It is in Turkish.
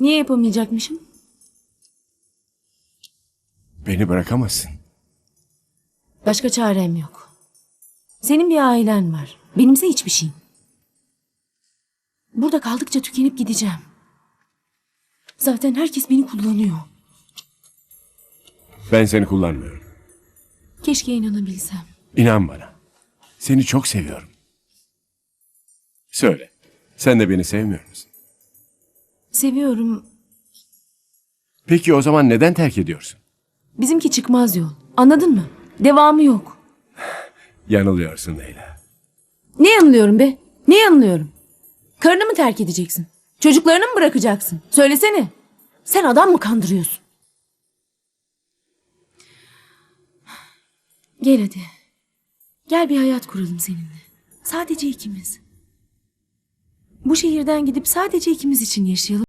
Niye yapamayacakmışım? Beni bırakamazsın. Başka çarem yok. Senin bir ailen var. Benimse hiçbir şeyim. Burada kaldıkça tükenip gideceğim. Zaten herkes beni kullanıyor. Ben seni kullanmıyorum. Keşke inanabilsem. İnan bana. Seni çok seviyorum. Söyle. Sen de beni sevmiyor musun? Seviyorum. Peki o zaman neden terk ediyorsun? Bizimki çıkmaz yol. Anladın mı? Devamı yok. Yanılıyorsun Leyla. Ne yanılıyorum be? Ne yanılıyorum? Karını mı terk edeceksin? Çocuklarını mı bırakacaksın? Söylesene. Sen adam mı kandırıyorsun? Gel hadi. Gel bir hayat kuralım seninle. Sadece ikimiz. Bu şehirden gidip sadece ikimiz için yaşayalım.